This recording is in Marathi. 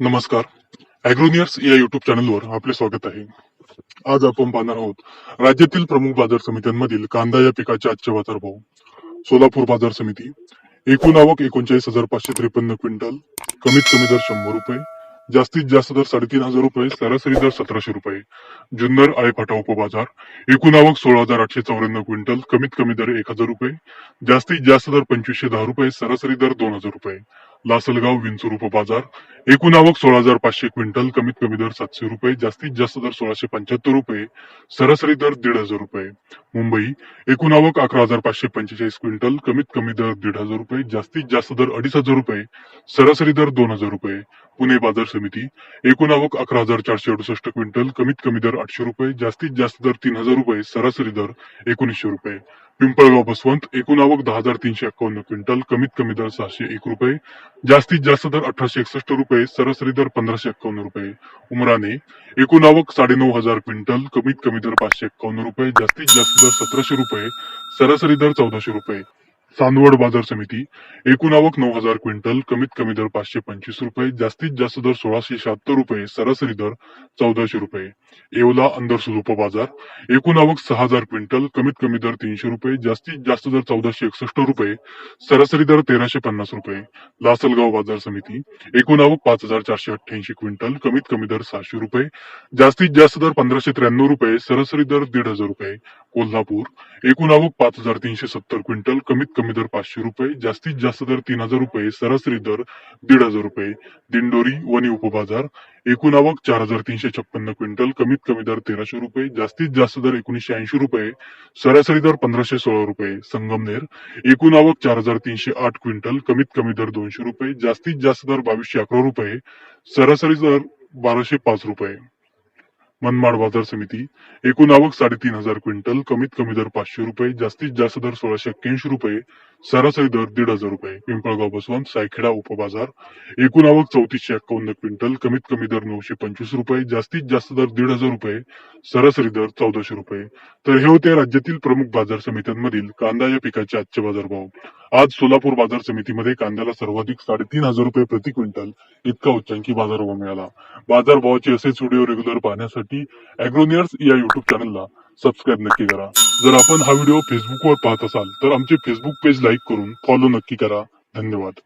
नमस्कार. अॅग्रोनियर्स या युट्यूब चॅनलवर आपले स्वागत आहे. आज आपण पाहणार आहोत राज्यातील प्रमुख बाजार समित्यांमधील कांदा या पिकाचे आजचे बाजार भाव. सोलापूर बाजार समिती एकूण आवक एकोणचाळीस हजार पाचशे त्रेपन्न क्विंटल कमीत कमी दर शंभर रुपये जास्तीत जास्त दर साडेतीन हजार रुपये सरासरी दर सतराशे रुपये. जुन्नर आळेफाटा उपबाजार एकूण आवक सोळा हजार आठशे चौऱ्याण्णव क्विंटल कमीत कमी दर एक हजार रुपये जास्तीत जास्त दर पंचवीसशे दहा रुपये सरासरी दर दोन हजार रुपये. लासलगाव विंचूर उपबाजार एकूण आवक सोळा हजार पाचशे क्विंटल कमीत कमी दर सातशे रुपये जास्तीत जास्त दर सोळाशे पंच्याहत्तर रुपये सरासरी दर दीड हजार रुपये. मुंबई एकूण आवक अकरा हजार पाचशे पंचेचाळीस क्विंटल कमीत कमी दर दीड हजार रुपये जास्तीत जास्त दर अडीच हजार रुपये सरासरी दर दोन हजार रुपये. पुणे बाजार समिती एकूण आवक अकरा हजार चारशे अडुसष्ट क्विंटल कमीत कमी दर आठशे रुपये जास्तीत जास्त दर तीन हजार रुपये सरासरी दर एकोणीसशे रुपये. पिंपळगाव बसवंत एकूण आवक दहा हजार तीनशे एकावन्न क्विंटल कमीत कमी दर सहाशे एक रुपये जास्तीत जास्त दर अठराशे एकसष्ट रुपये सरासरी दर पंधराशे एक्कावन्न रुपये. उमराने एकूण आवक साडेनऊ हजार क्विंटल कमीत कमी दर पाचशे एक्कावन्न रुपये जास्तीत जास्त दर सतराशे रुपये सरासरी दर चौदाशे रुपये. चांदवड बाजार समिती एकूण आवक नऊ हजार क्विंटल कमीत कमी दर पाचशे पंचवीस रुपये जास्तीत जास्त दर सोळाशे शहात्तर रुपये सरासरी दर चौदाशे रुपये. येवला अंदरसूल उपबाजार एकूण आवक सहा हजार क्विंटल कमीत कमी दर तीनशे रुपये जास्तीत जास्त दर चौदाशे एकसष्ट रुपये सरासरी दर तेराशे पन्नास रुपये. लासलगाव बाजार समिती एकूण आवक पाच हजार चारशे अठ्ठ्याऐंशी क्विंटल कमीत कमी दर सहाशे रुपये जास्तीत जास्त दर पंधराशे त्र्याण्णव रुपये सरासरी दर दीड हजार रुपये. कोल्हापूर. एकूण आवक पाच हजार तीनशे सत्तर क्विंटल कमीत कमी दर पाचशे रुपये जास्तीत जास्त दर तीन हजार रुपये सरासरी दर दीड हजार रुपये. दिंडोरी वणी उपबाजार एकूण आवक चार हजार तीनशे छप्पन्न क्विंटल कमीत कमी दर तेराशे रुपये जास्तीत जास्त दर एकोणीसशे ऐंशी रुपये सरासरी दर पंधराशे सोळा रुपये. संगमनेर एकूण आवक चार हजार तीनशे आठ क्विंटल कमीत कमी दर दोनशे रुपये जास्तीत जास्त दर बावीसशे अकरा रुपये सरासरी दर बाराशे पाच रुपये. मनमाड बाजार समिती एकूण आवक साडेतीन हजार क्विंटल कमीत कमी दर पाचशे रुपये जास्तीत जास्त दर सोळाशे एक्क्याऐंशी रुपये सरासरी दर दीड हजार रुपये. पिंपळगाव बसवंत सायखेडा उपबाजार. एकूण आवक चौतीसशे एक्कावन्न क्विंटल. कमीत कमी दर नऊशे पंचवीस रुपये. जास्तीत जास्त दर दीड हजार रुपये. सरासरी दर चौदाशे रुपये. तर हे होते राज्यातील प्रमुख बाजार समित्यांमधील कांदा या पिकाचे आजचे बाजारभाव. आज सोलापूर बाजार समितीमध्ये कांद्याला सर्वाधिक साडेतीन हजार रुपये प्रति क्विंटल इतका उच्चांकी बाजारभाव मिळाला. बाजारभावाचे असेच व्हिडिओ रेग्युलर पाहण्यासाठी अॅग्रोनियर्स या युट्यूब चॅनलला सबस्क्राईब नक्की करा. जर आपण हा व्हिडिओ फेसबुकवर पाहत असाल तर आमचे फेसबुक पेज लाईक करून फॉलो नक्की करा. धन्यवाद.